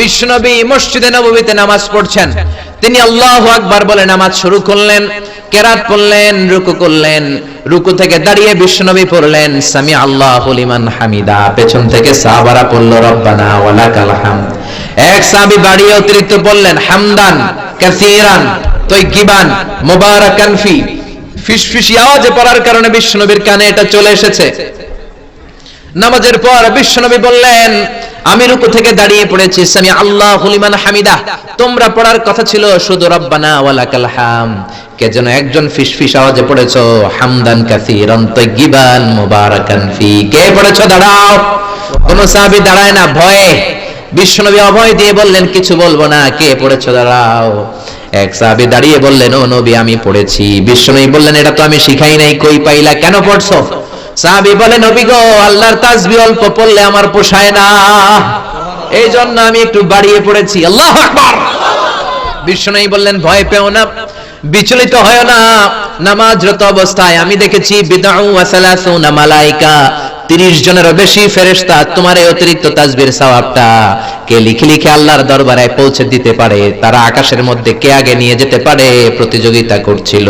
বিশ্বনবী মসজিদে নববীতে নামাজ পড়ছেন। তিনি আল্লাহু আকবার বলে নামাজ শুরু করলেন, কেরাত পড়লেন, রুকু করলেন, রুকু থেকে দাঁড়িয়ে বিশ্বনবী পড়লেন সামি আল্লাহু লিমান হামিদা, পেছন থেকে সাহাবারা পড়ল, রব্বানা ওয়ালাকাল হামদ এক সাহাবী বাড়িয়ে অতিরিক্ত বললেন হামদান, কাসীরান তৈকিবান মুবারাকান ফি। ফিসফিসি আওয়াজে পড়ার কারণে বিশ্বনবীর কানে এটা চলে এসেছে। নামাজের পর বিশ্বনবী বললেন আমি রুকু থেকে দাঁড়িয়ে পড়েছি। সামি আল্লাহ হুলিমান হামিদা। তোমরা পড়ার কথা ছিল, শুধু রব্বানা ওয়ালাকাল হাম। কে যেন একজন ফিসফিস আওয়াজে পড়েছো, হামদান কাসীরান তাইয়িবান মুবারাকান ফি। কে পড়েছো, দাঁড়াও। কোন সাহাবী দাঁড়ায় না, ভয়ে। বিশ্বনবী অভয় দিয়ে বললেন, কিছু বলব না, কে পড়েছো, দাঁড়াও। এক সাহাবী দাঁড়িয়ে বললেন, ও নবী, আমি পড়েছি। বিশ্বনবী বললেন, এটা তো আমি শিখাই নাই, কই পাইলা, কেন পড়ছো? সাহাবী বলে, নবী গো, আল্লাহর তাসবিহ অল্প পড়লে আমার পোষায় না। এই জন্য আমি একটু বাড়িয়ে পড়েছি। আল্লাহ আকবার। বিষ্ণু বললেন, ভয় পেও না, বিচলিত হয় না। নামাজরত অবস্থায় আমি দেখেছি বিদাউ ওয়া সালাসুনা মালাইকা। 30 জনেরও বেশি ফেরেশতা তোমার এই অতিরিক্ত তাসবির সওয়াবটা কে লিখে লিখে আল্লাহর দরবারে পৌঁছে দিতে পারে, তারা আকাশের মধ্যে কে আগে নিয়ে যেতে পারে, প্রতিযোগিতা করছিল।